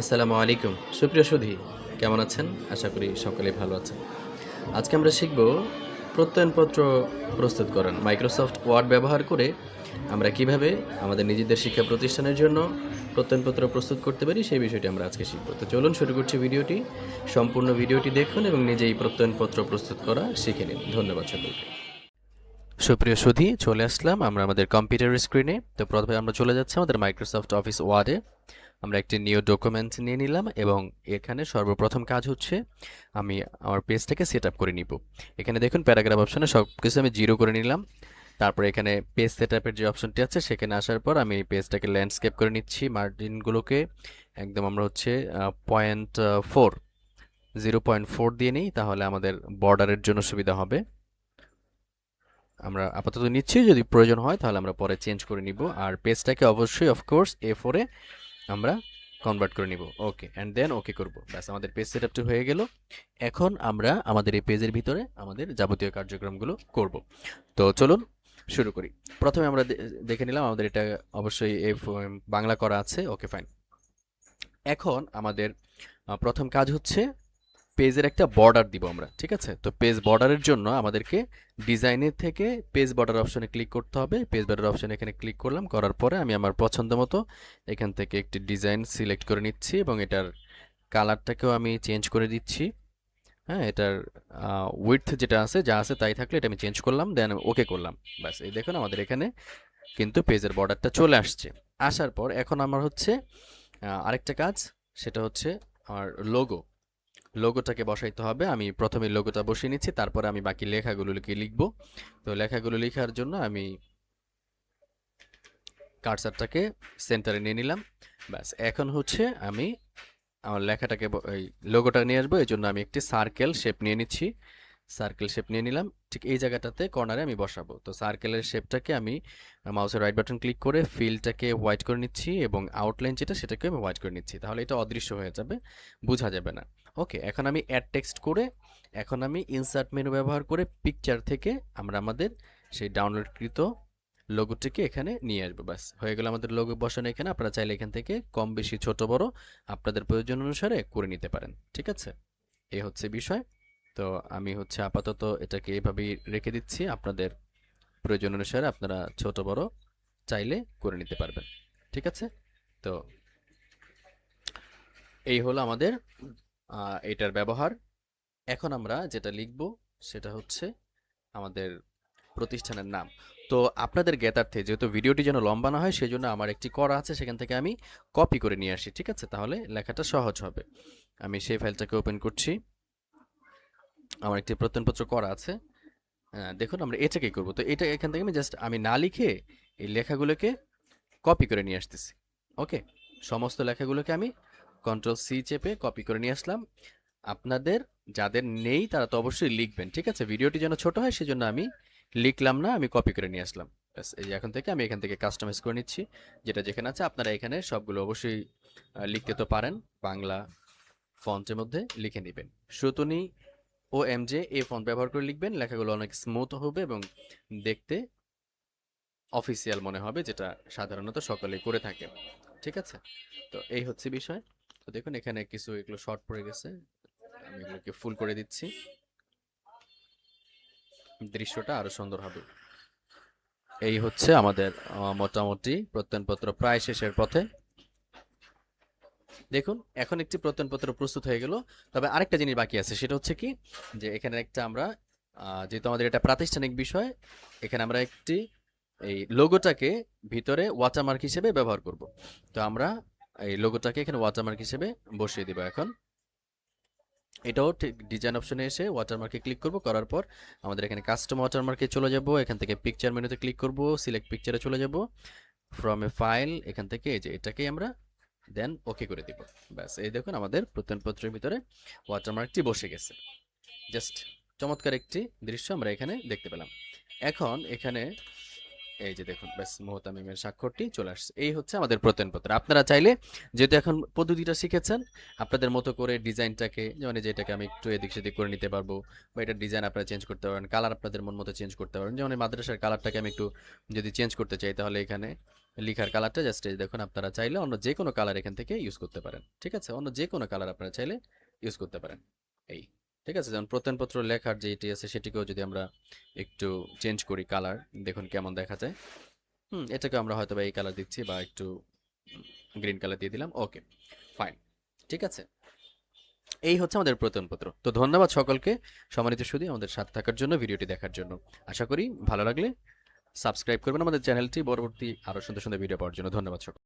আসসালামু আলাইকুম। সুপ্রিয় সুধী, কেমন আছেন? আশা করি সকলে ভালো আছেন। আজকে আমরা শিখব প্রত্যয়নপত্র প্রস্তুত করেন মাইক্রোসফট ওয়ার্ড ব্যবহার করে আমরা কীভাবে আমাদের নিজেদের শিক্ষা প্রতিষ্ঠানের জন্য প্রত্যয়নপত্র প্রস্তুত করতে পারি, সেই বিষয়টি আমরা আজকে শিখব। তো চলুন শুরু করছি ভিডিওটি। সম্পূর্ণ ভিডিওটি দেখুন এবং নিজেই প্রত্যয়নপত্র প্রস্তুত করা শিখে নিন। ধন্যবাদ সকলকে। সুপ্রিয় সুধী, চলে আসলাম আমরা আমাদের কম্পিউটার স্ক্রিনে তো প্রথমে আমরা চলে যাচ্ছি আমাদের মাইক্রোসফট অফিস ওয়ার্ডে আমরা একটি নিউ ডকুমেন্ট নিয়ে নিলাম এবং এখানে সর্বপ্রথম কাজ হচ্ছে আমি আমার পেজটাকে সেট করে নিব। এখানে দেখুন প্যারাগ্রাফ অপশনে সব কিছু আমি জিরো করে নিলাম। তারপরে এখানে পেজ সেট যে অপশনটি আছে সেখানে আসার পর আমি পেজটাকে ল্যান্ডস্কেপ করে নিচ্ছি মার্জিনগুলোকে একদম আমরা হচ্ছে point four zero point four দিয়ে নিই, তাহলে আমাদের বর্ডারের জন্য সুবিধা হবে। আমরা আপাতত নিচ্ছি, যদি প্রয়োজন হয় তাহলে আমরা পরে চেঞ্জ করে নিব। আর পেজটাকে অবশ্যই অফকোর্স এ ফোরে আমরা কনভার্ট করে নিব। ওকে অ্যান্ড দেন ওকে করব। ব্যাস, আমাদের পেজ সেট হয়ে গেল। এখন আমরা আমাদের এই পেজের ভিতরে আমাদের যাবতীয় কার্যক্রমগুলো করব। তো চলুন শুরু করি। প্রথমে আমরা দেখে নিলাম আমাদের এটা অবশ্যই এ ফ- বাংলা করা আছে। ওকে ফাইন এখন আমাদের প্রথম কাজ হচ্ছে পেজের একটা বর্ডার দিব আমরা, ঠিক আছে? তো পেজ বর্ডারের জন্য আমাদেরকে ডিজাইনের থেকে পেজ বর্ডার অপশনে ক্লিক করতে হবে। পেজ বর্ডার অপশনে এখানে ক্লিক করলাম, করার পরে আমি আমার পছন্দ মতো এখান থেকে একটি ডিজাইন সিলেক্ট করে নিচ্ছি এবং এটার কালারটাকেও আমি চেঞ্জ করে দিচ্ছি। হ্যাঁ এটার উইথ যেটা আছে, যা আছে তাই থাকলে এটা আমি চেঞ্জ করলাম দেন ওকে করলাম। ব্যাস, এই দেখুন আমাদের এখানে কিন্তু পেজের বর্ডারটা চলে আসছে। আসার পর এখন আমার হচ্ছে আরেকটা কাজ, সেটা হচ্ছে আমার লোগো লোগোটাকে বসাইতে হবে। আমি প্রথমে লোগোটা বসিয়ে নিচ্ছি, তারপরে আমি বাকি লেখাগুলোকে লিখব। তো লেখাগুলো লেখার জন্য আমি কার্সারটাকে সেন্টারে নিয়ে নিলাম। ব্যাস, এখন হচ্ছে আমি আমার লেখাটাকে লোগোটা নিয়ে আসব। এই জন্য আমি একটি সার্কেল শেপ নিয়ে নিচ্ছি। সার্কেল শেপ নিয়ে নিলাম। ঠিক এই জায়গাটাতে কর্নারে আমি বসাবো। তো সার্কেলের শেপটাকে আমি মাউসের রাইট বাটন ক্লিক করে ফিলটাকে হোয়াইট করে নিচ্ছি এবং আউটলাইন যেটা সেটাকে আমি হোয়াইট করে নিচ্ছি। তাহলে এটা অদৃশ্য হয়ে যাবে, বোঝা যাবে না। ওকে এখন আমি অ্যাড টেক্সট করে, এখন আমি ইনসার্ট মেনু ব্যবহার করে পিকচার থেকে আমরা আমাদের সেই ডাউনলোডকৃত লোগোটিকে এখানে নিয়ে আসব। ব্যাস, হয়ে গেল আমাদের লোগো বসানো এখানে। আপনারা চাইলে এখান থেকে কম বেশি ছোট বড় আপনাদের প্রয়োজন অনুসারে করে নিতে পারেন। ঠিক আছে? এই হচ্ছে বিষয়। তো আমি হচ্ছে আপাতত এটাকে এভাবেই রেখে দিচ্ছি। আপনাদের প্রয়োজন অনুসারে আপনারা ছোট, বড় চাইলে করে নিতে পারবেন। ঠিক আছে? তো এই হলো আমাদের এটার ব্যবহার। এখন আমরা যেটা লিখব সেটা হচ্ছে আমাদের প্রতিষ্ঠানের নাম। তো আপনাদের জ্ঞাতার্থে, যেহেতু ভিডিওটি যেন লম্বা না হয়, সেজন্য আমার একটি করা আছে, সেখান থেকে আমি কপি করে নিয়ে আসি। ঠিক আছে? তাহলে লেখাটা সহজ হবে। আমি সেই ফাইলটাকে ওপেন করছি। আমার একটি প্রত্যয়নপত্র করা আছে। দেখুন, আমরা এটাকেই করব? তো এটা এখান থেকে আমি জাস্ট আমি না লিখে এই লেখাগুলোকে কপি করে নিয়ে আসতেছি। ওকে সমস্ত লেখাগুলোকে আমি কন্ট্রোল সি চেপে কপি করে নিয়ে আসলাম। আপনাদের যাদের নেই, তারা তো অবশ্যই লিখবেন, ঠিক আছে? ভিডিওটি যেন ছোট হয়, সেজন্য আমি লিখলাম না, আমি কপি করে নিয়ে আসলাম। ব্যাস, এই এখন থেকে আমি এখান থেকে কাস্টমাইজ করে নিচ্ছি। যেটা যেখানে আছে, আপনারা এখানে সবগুলো অবশ্যই লিখতে তো পারেন। বাংলা ফন্টের মধ্যে লিখে নেবেন। সুতনি ও এম জে এই ফন্ট ব্যবহার করে লিখবেন। লেখাগুলো অনেক স্মুথ হবে এবং দেখতে অফিসিয়াল মনে হবে, যেটা সাধারণত সকলেই করে থাকে। ঠিক আছে? তো এই হচ্ছে বিষয়। তো দেখুন, এখানে কিছু এগুলো শর্ট পড়ে গেছে। আমি এগুলোকে ফুল করে দিচ্ছি। দৃশ্যটা আরও সুন্দর হবে। এই হচ্ছে আমাদের মোটামুটি প্রত্যয়নপত্র প্রায় শেষের পথে। দেখুন, এখন একটি প্রত্যয়নপত্র প্রস্তুত হয়ে গেল। তবে আরেকটা জিনিস বাকি আছে, সেটা হচ্ছে কি, যে এখানে একটা আমরা যেহেতু আমাদের এটা প্রাতিষ্ঠানিক বিষয়, এখানে আমরা একটি, এই লোগোটাকে ভিতরে ওয়াটারমার্ক হিসেবে ব্যবহার করব। তো আমরা এই লোগোটাকে এখানে ওয়াটারমার্ক হিসেবে বসিয়ে দিব এখন। এটাও ঠিক ডিজাইন অপশনে এসে ওয়াটারমার্কে ক্লিক করব, করার পর আমাদের এখানে কাস্টম ওয়াটারমার্কে চলে যাব, এখান থেকে পিকচার মেনুতে ক্লিক করব সিলেক্ট পিকচারে চলে যাব। ফ্রম এ ফাইল এখান থেকে এই যে এটাকেই আমরা দেন ওকে করে দিব। ব্যাস, এই দেখুন আমাদের প্রত্যয়নপত্রের ভিতরে ওয়াটারমার্কটি বসে গেছে। জাস্ট চমৎকার একটি দৃশ্য আমরা এখানে দেখতে পেলাম। এখন এখানে এই যে দেখুন, ব্যাস মোহতামিমের স্বাক্ষরটি চলে আসছে। এই হচ্ছে আমাদের প্রত্যয়নপত্র। আপনারা চাইলে যেহেতু এখন পদ্ধতিটা শিখেছেন, আপনাদের মতো করে ডিজাইনটাকে যেমন যেটাকে আমি একটু এদিক সেদিক করে নিতে পারব, বা এটার ডিজাইন আপনারা চেঞ্জ করতে পারবেন কালার আপনাদের মন মতো চেঞ্জ করতে পারবেন যেমন মাদ্রাসার কালারটাকে আমি একটু যদি চেঞ্জ করতে চাই তাহলে এখানে লিখার কালারটা জাস্ট এই দেখুন, আপনারা চাইলে অন্য যে কোনো কালার এখান থেকে ইউজ করতে পারেন, ঠিক আছে? অন্য যে কোনো কালার আপনারা চাইলে ইউজ করতে পারেন, এই, ঠিক আছে? যেমন প্রত্যয়নপত্র লেখার যেটি আছে, সেটিকেও যদি আমরা একটু চেঞ্জ করি কালার, দেখুন কেমন দেখা যায়। হুম, এটাকে আমরা হয়তো বা এই কালার দিচ্ছি বা একটু গ্রিন কালার দিয়ে দিলাম, ওকে, ফাইন, ঠিক আছে? এই হচ্ছে আমাদের প্রত্যয়নপত্র, তো ধন্যবাদ সকলকে, সম্মানিত সুদী, আমাদের সাথে থাকার জন্য, ভিডিওটি দেখার জন্য, আশা করি ভালো লাগলে সাবস্ক্রাইব করবেন আমাদের চ্যানেলটি। পরবর্তী আরও সুন্দর সুন্দর ভিডিও পাওয়ার জন্য ধন্যবাদ সকল